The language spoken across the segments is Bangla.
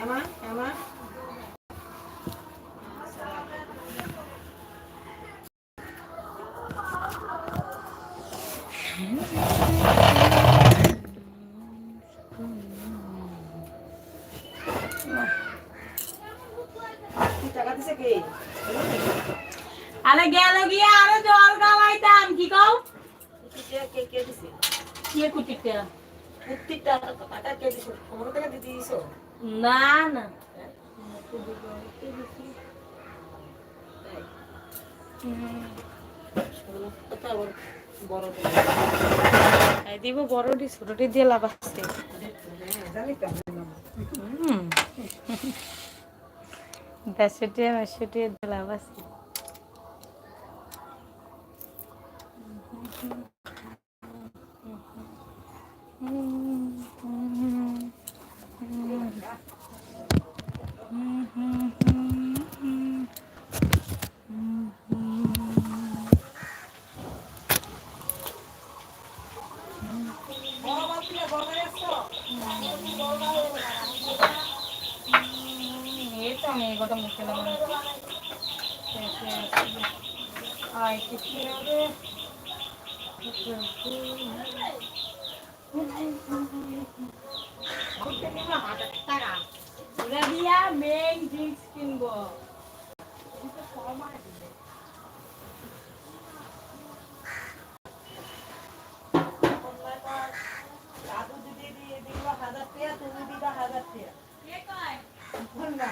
要吗要吗 দিব বড়টি ছোটটি দিয়ে লাভ আছে। তো দশটি দিয়ে লাভ আছে বড় বাতিলে বড় আসছো এই তো আমি এগোটা মুখে লাগানো আয় কিছু রে ওরা দিয়া মেইন ড্রিঙ্কস কিনবো দাদু দিদি দিয়ে দিল হাজার টাকা তুমি দিবা হাজার টাকা বল না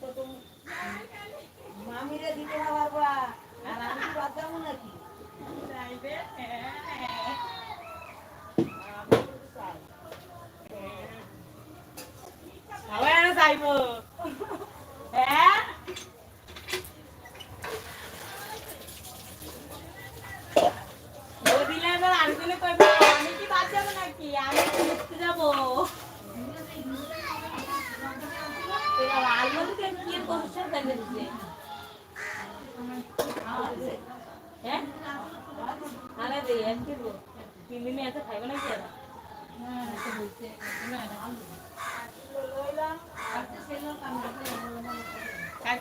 তো তুমি মামিরে দিতে পারবা আর আমি কি বাদ যাব নাকি আমি তো চাই। সবাই আর যাইবো হ্যাঁ ও দিলে এবার আরেকজনে কইবে, আমি কি বাদ যাব নাকি আমি তো ঘুরতে যাব এবার আলমারিতে কি এর কমিশন কেন দিছে? হ্যাঁ? আরে দে, এক কিলো। তিন দিনে এত খাইবে নাকি এরা?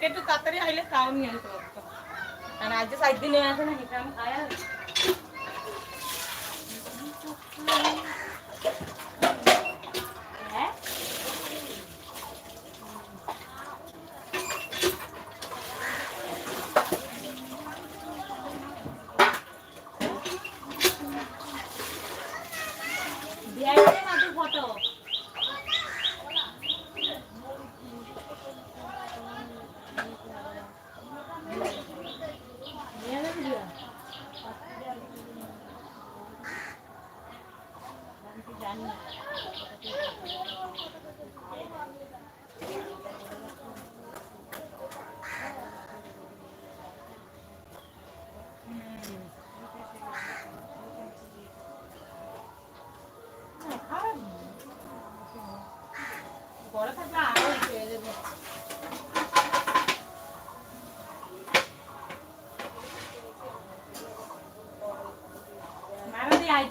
কালকে একটু তাড়াতাড়ি আইলে তাও নিয়ে আসতে পারতো কারণ আজ সাত দিনে আসে না সেটা আমি খাই আর হ্যাঁ দিয়াইছে না তুই ফটো নিয়ে যাবি দিয়া? আমি তো জানি না। না, খারাপ না। বড় থাকলে আরও খেয়ে যাবে ম্যাডাম এই আইটা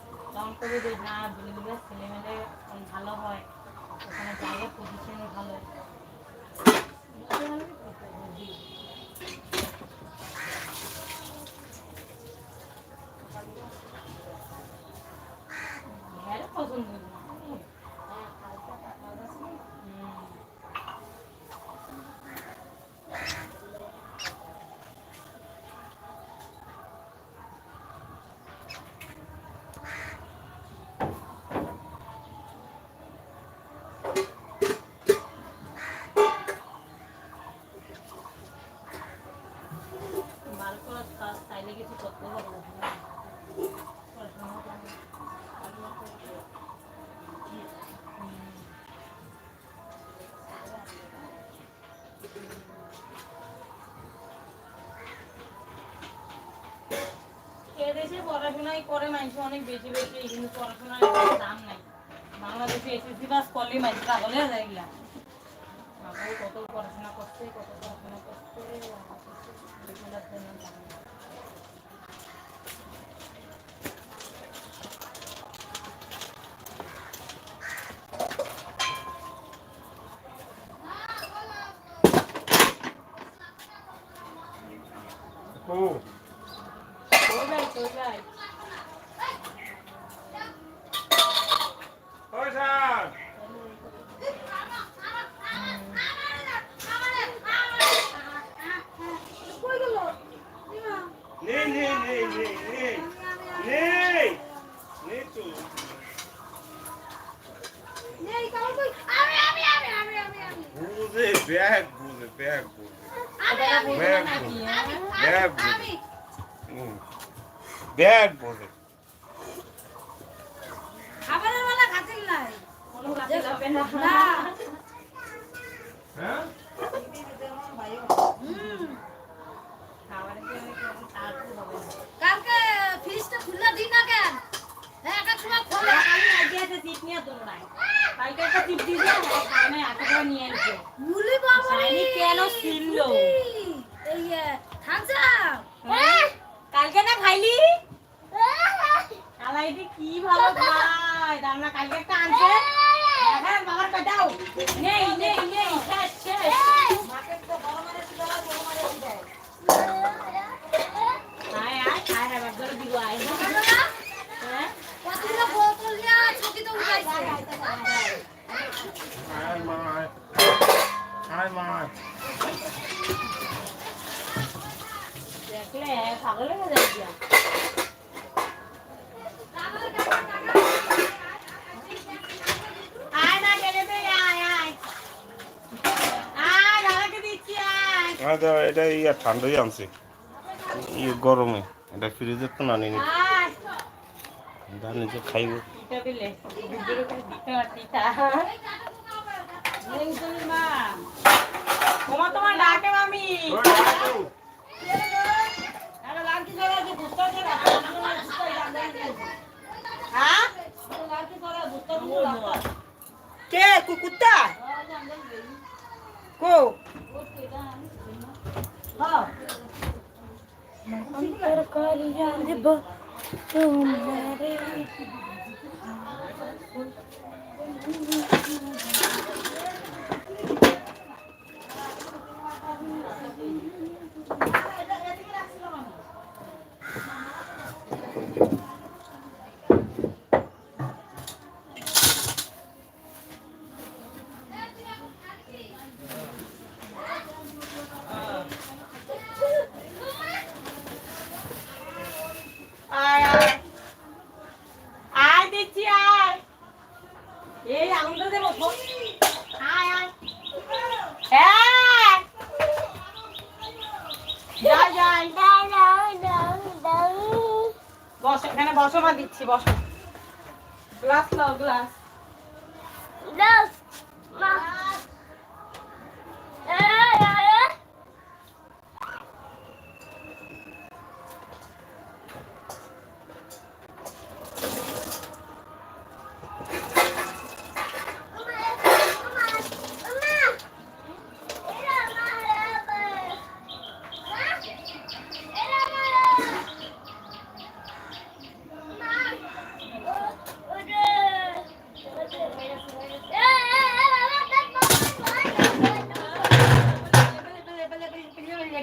তখন করে যে না বেলগুড়ির ছেলে মেলে ভালো হয়, ওখানে জায়গা পজিশনও ভালো। হ্যাঁ পছন্দ কিছু করতে পারব করে মানুষ, অনেক বেশি বেশি, কিন্তু পড়াশোনার দাম নাই। বাংলাদেশে এসএসসি পাস করলে মানুষ পাগলে যায় কত পড়াশোনা করছে, কত পড়াশোনা করছে নেই নেই নেই নেই নেই নেই নেই তো। নেই কাউকে। কই আমি আমি আমি আমি আমি। আমি বুঝে ব্যাগ বুঝে ব্যাগ বুঝে। ব্যাগ বুঝে? ব্যাগ বুঝে। ব্যাগ বুঝে। খাবারের বেলা খাতির নাই। কোনো কাজে যাবে না। না। হ্যাঁ? হুম খাবারের জন্য কোনো তাড়াতাড়ি হবে না। কালকে ফ্রিজটা খুলে দিই না কেন হ্যাঁ এক এক সময় খোলে কালকে আজকে একটা চিপ নিয়ে দৌড়ায়। কালকে একটা চিপ দিয়েছে, আমার খায় নাই, এত করে নিয়ে এসছে। মুলি বাবা শাইনি কেন ছিল? এই এ, থামসা হ্যাঁ? কালকে না খাইলি শালা এটি কি ভালো খায় রান্না কালকে একটা আনছে। হ্যাঁ বাবার কাটাও নেই নেই নেই। শেষ শেষ। মাকে তো বড় মানে ছিল ছোট মানে ছিল আয় আয় আয় হ্যাঁ বাবার ধরে দিব আয়। দেখলে পাগল হয়ে এটা ইয়া ঠান্ডাই আনছে। ইয়ে গরমে এটা ফ্রিজে তো না নিনি জানি যে খাইব। তা মা তোমার তোমার ডাকে মামি আরে লালকি করে যে গুস্তা দিয়ে রাখো আমার গুস্তা জানদাই দিয়েছে হ্যাঁ লালকি করে গুস্তা দিয়ে রাখো কে কুকুরটা কো হ্যাঁ আয় আয় আয় আয়। এই আগুনটা দেবো হ্যাঁ। বসো, এখানে বসো দিচ্ছি, বসো। গ্লাস নাও, গ্লাস।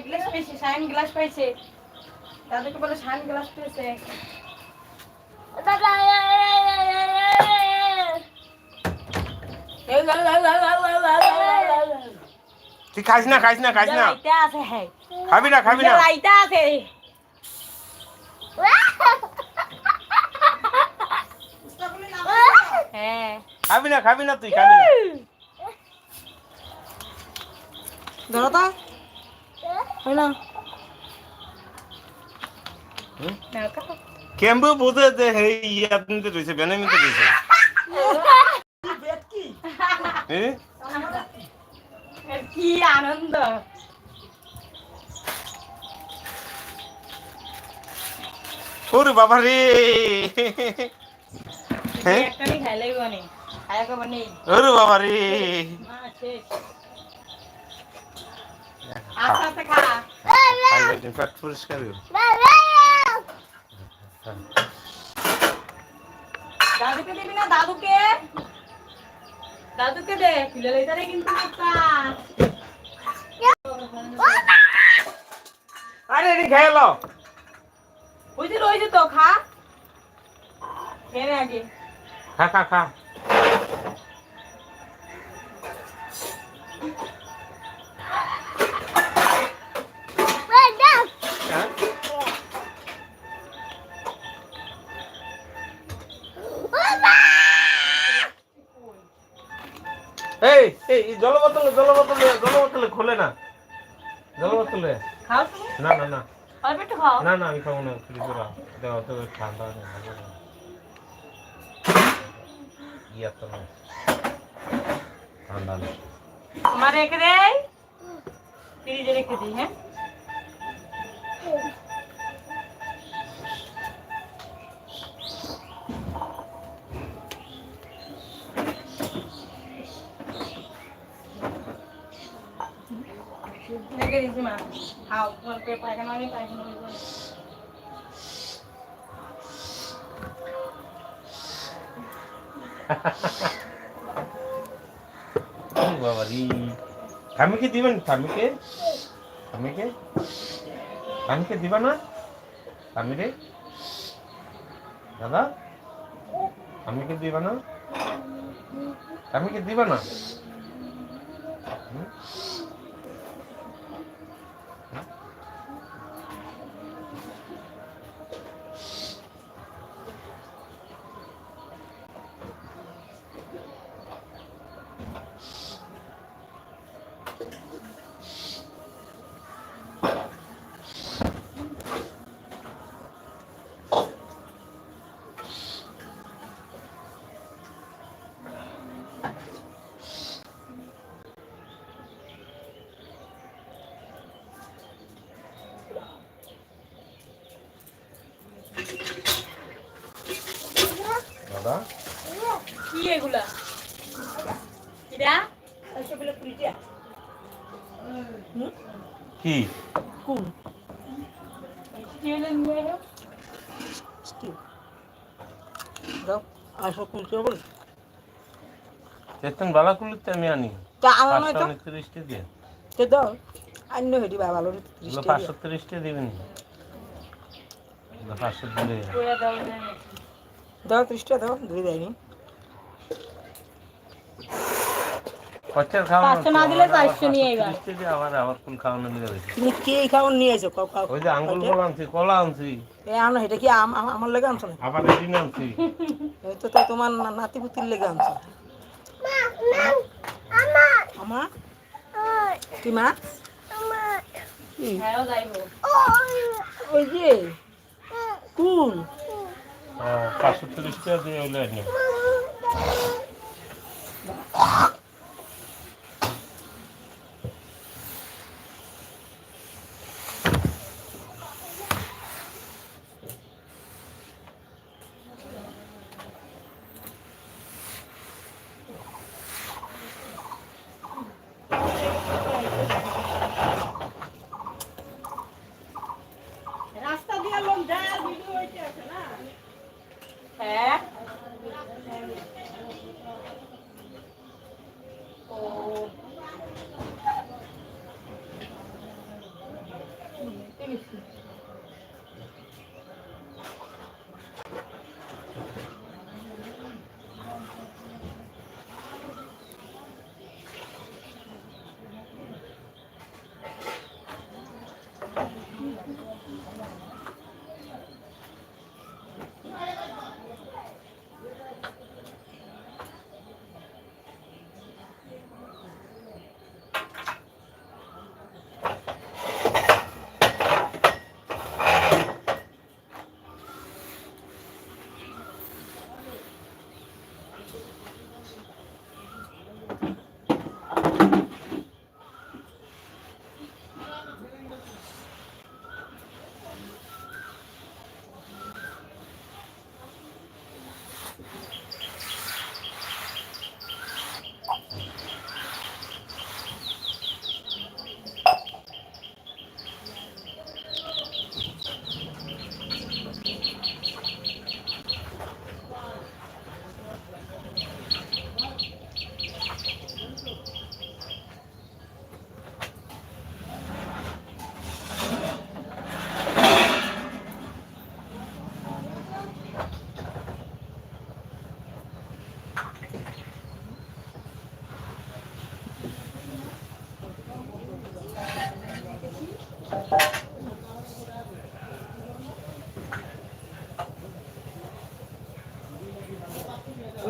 গ্লাস পেয়েছে শাইন গ্লাস পেয়েছে পেয়েছে তুই খাইস না খাইস না খাইস না। খাবি না খাবি না। আছে হ্যাঁ। খাবি না খাবি না তুই খাবি না। ধরো তো হলো কেম্বু বুঝে যে হেই ইয়াত নিতে রয়েছে বেনামিতে রয়েছে কি হ্যাঁ কি আনন্দ? ওরে বাবা রে হ্যাঁ? একটা নি খাইলে নেই ওরে বাবা রে পেট পরিষ্কার দাদুকে দিবি না দাদুকে? দাদুকে দে লইতারে কিন্তু আরে এটি খেয়ে লো। ওই যে রয়েছে তো খা। খেয়ে আগে। খা খা খা? এই এই এই জল বোতলে জল বোতলে জল বোতলে খোলে না। জল বোতলে খাও তুমি? না না না। না না আমি খাব না দেওয়া তো ঠান্ডা হয়ে যাবে। ইয়া তো না ঠান্ডা নেই আমার রেখে দেয় ফ্রিজে রেখে দিই হ্যাঁ রেখে দিয়েছি মা খাও তোমার পেট পায়খানা হয়নি পায়খানা হয়ে যাবে। বাবা রে স্বামীকে দিবেন স্বামীকে স্বামীকে স্বামীকে দিবা না? স্বামী রে দাদা স্বামীকে দিবা না? স্বামীকে দিবা না? দাদা কি এগুলা? কিরা সেগুলো ফ্রিজে কি? কুল। নিয়ে এলো স্টিল দাও আসো কুল কে বল চেতন বালা খুলতে আমি আনি। তা আমার পাঁচশো তো? উনত্রিশটি দিয়ে। তে দাও অন্য হেডি বা ভালো এগুলো পাঁচশো তিরিশটি দিবেন। এগুলো পাঁচশো দিলে দাও না। দাও ত্রিশটা দাও ধরে দেয়নি। আমার লেগে আনছো না তোমার নাতি পুতির লেগে আনছো। আমা। কি? হ্যাঁ যাইবো। ওই। যে কুল। পাঁচশো তিরিশ টাকা দিয়ে হইলে আনি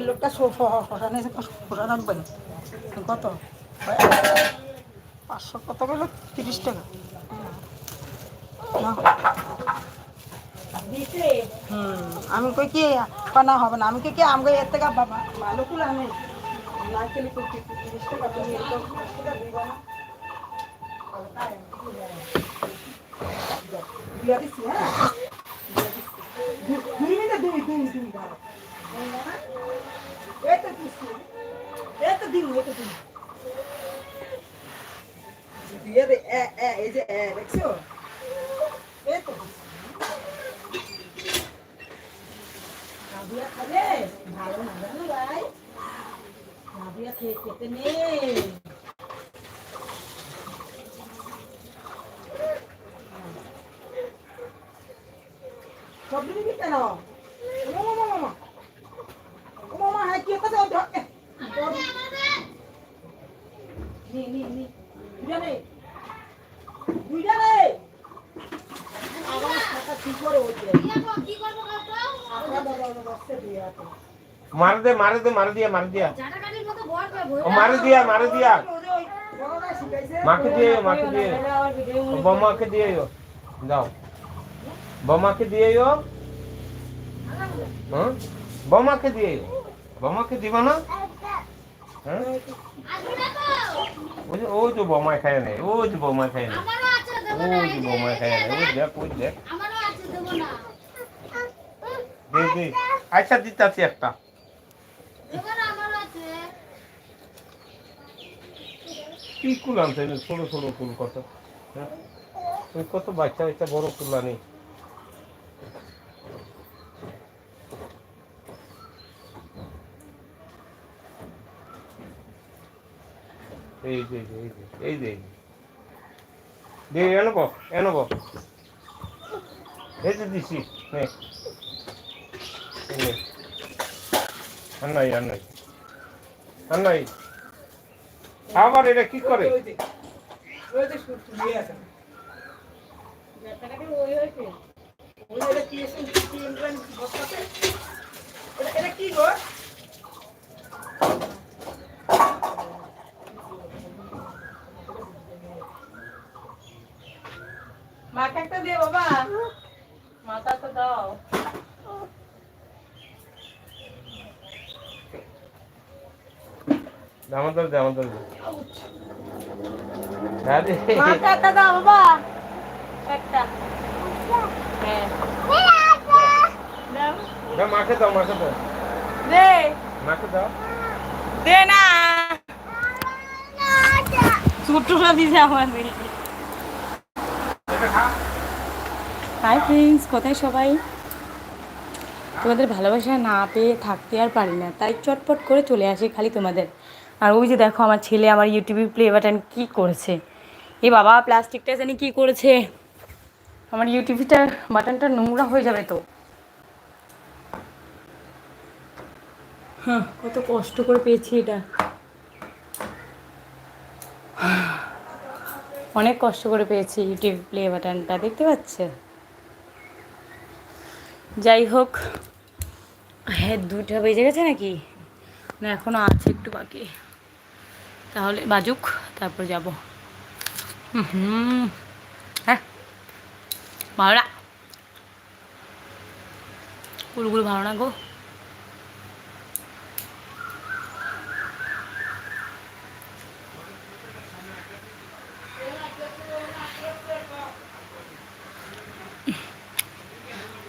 একটা ফটানো ফটানো পারি কত পাঁচশো কত গেল তিরিশ টাকা হুম আমি কই কি না হবে না আমি কই কি আমাকে এর থেকে বাবা ভালো কুল আমি না দিচ্ছি হ্যাঁ দুই মিনিটে দুই দুই দুই ভালো এই তো দিচ্ছি দিন এই তো দিন এ এ, এই যে, এ, দেখছ? তো। খাবে? ভালো না জানো ভাই? নাবিয়া খেয়ে খেতে নেই। সবজি দিবি কেন মামা মামা মামা ও মামা হ্যাঁ কি কথা ধর এ, ধর। নি নি নি দুইটা নে দুইটা নে আবার টাকা ঠিক করে হচ্ছে আপনার বাবা বসতে দিয়ে আছে মারে দে মারে দে মারে দিয়া মারে দিয়া। মারে দিয়া মারে দিয়া। মাকে দিয়ে মাকে দিয়ে বৌমাকে দিয়ে যাও। বৌমাকে দিয়ে হ্যাঁ বৌমাকে দিয়ে বৌমাকে দিবা না? হ্যাঁ ওই যে ওই যে বৌমায় খায় নেই ওই যে বৌমায় খায় নেই ওই যে বৌমায় খায় নেই ওই দেখ ওই দেখ। দে দে। আচ্ছা দিতাছি একটা। কি কুল আনতে ছোট ছোট কুল কত? হ্যাঁ? ওই কত বাচ্চা? বাচ্চা বড় কুল আনি। এই যে এই যে এই যে দে এনো গো এনো গো এই যে দিছি নে। নে আন্নাই আন্নাই। আন্নাই আবার এটা কি করে? দিয়ে মাকে একটা দে বাবা মাথা তো দাও আমাদের দে আমাদের দে। হ্যাঁ দে একটা দাও বাবা। একটা। হ্যাঁ। দাও। দাও, মাকে দাও মাকে দাও। দে। মাকে দাও। দে না। ছোট্ট দিছে আমার মেয়ে। হাই ফ্রেন্ডস কোথায় সবাই? তোমাদের ভালোবাসা না পেয়ে থাকতে আর পারি না তাই চটপট করে চলে আসে খালি তোমাদের। আর ওই যে দেখো আমার ছেলে আমার ইউটিউবে প্লে বাটন কী করেছে? এ বাবা প্লাস্টিকটা জানি কী করেছে? আমার ইউটিউবটা বাটনটা নোংরা হয়ে যাবে তো। হ্যাঁ কত কষ্ট করে পেয়েছি এটা। অনেক কষ্ট করে পেয়েছি ইউটিউব প্লে বাটনটা দেখতে পাচ্ছে? যাই হোক হ্যাঁ দুটা বেজে গেছে নাকি? না এখনও আছে একটু বাকি। তাহলে বাজুক, তারপর যাব। হুম হ্যাঁ। ভালো ভালো না গো।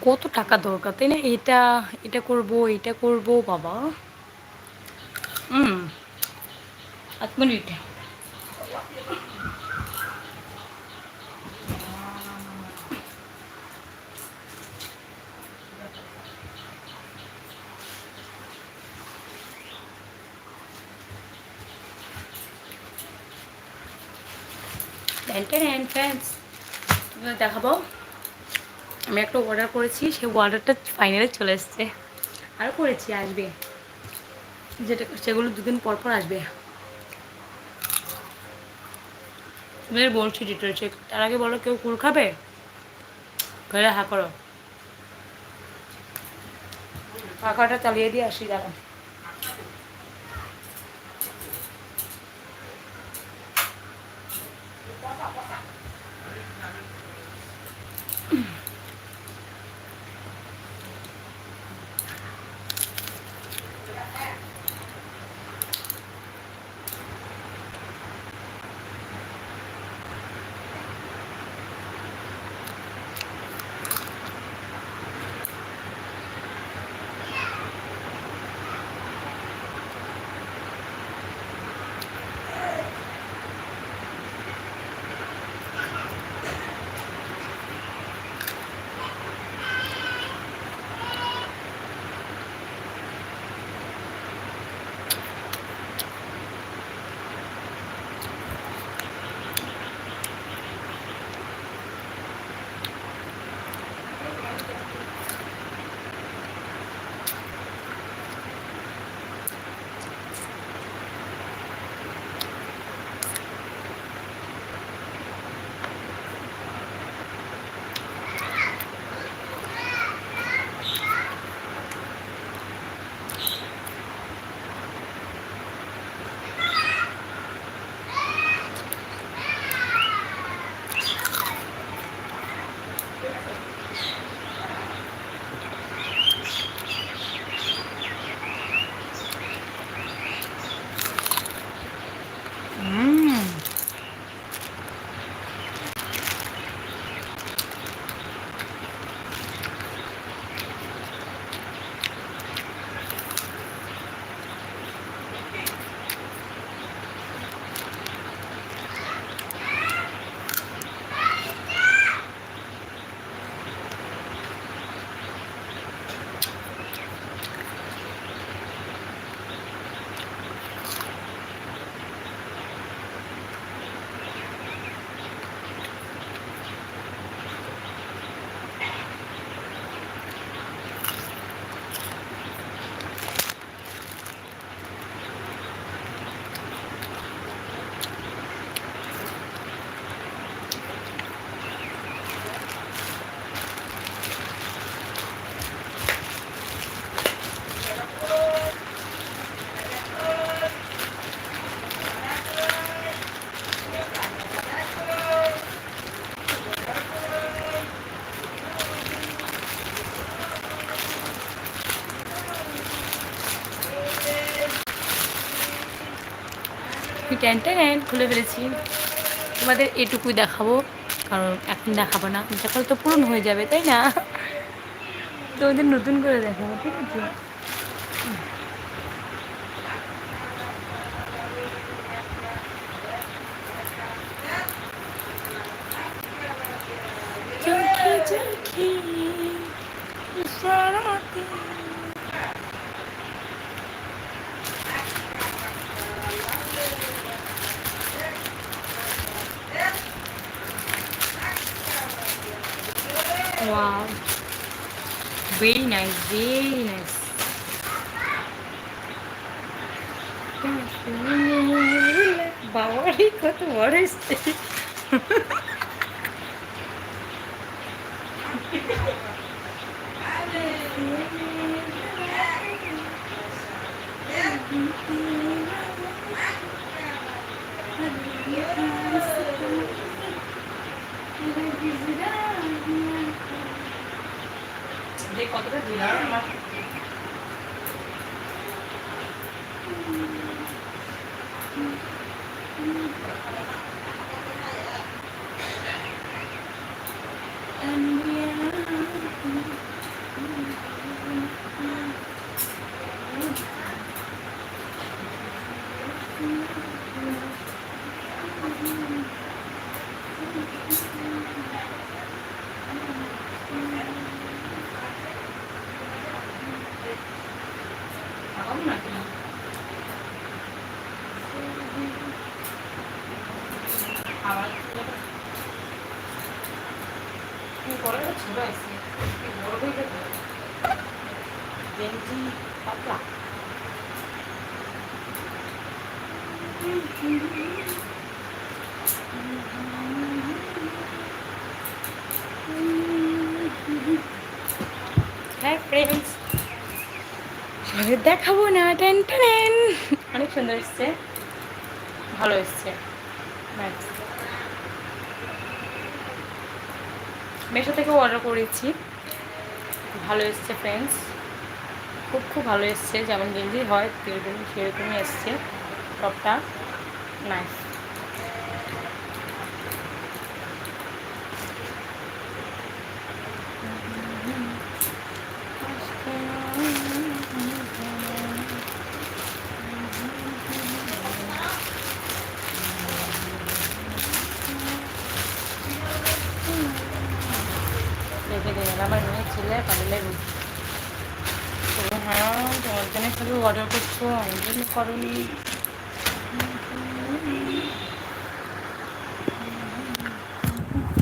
কত টাকা দরকার, তাই না? এটা এটা করব এটা করব, বাবা। হুম। এক মিনিট ফ্রেন্ডস দেখাবো। আমি একটা অর্ডার করেছি, সেই অর্ডারটা ফাইনালে চলে এসছে। আরও করেছি, আসবে। যেটা সেগুলো দুদিন পর পর আসবে। তুমি বলছি ডিটেলস তার আগে বলো কেউ কুল খাবে? ঘরে হা করো। পাখাটা চালিয়ে দিয়ে আসি দাঁড়া ট্যান ট্যান খুলে ফেলেছি। তোমাদের এটুকুই দেখাবো, কারণ এখন দেখাবো না। দেখালে তো পূরণ হয়ে যাবে, তাই না? তোমাদের নতুন করে দেখাবো, ঠিক আছে? Wow. Very nice, very nice. বাবারই কত বড় এসছে যে কতটা দিলাম দেখাবো না, টেন টেন। অনেক সুন্দর এসছে। ভালো এসছে। মেশো থেকে অর্ডার করেছি। ভালো এসছে ফ্রেন্ডস খুব খুব ভালো এসছে। যেমন গেঞ্জি হয় সেরকম সেরকমই এসছে। টপটা নাইস তো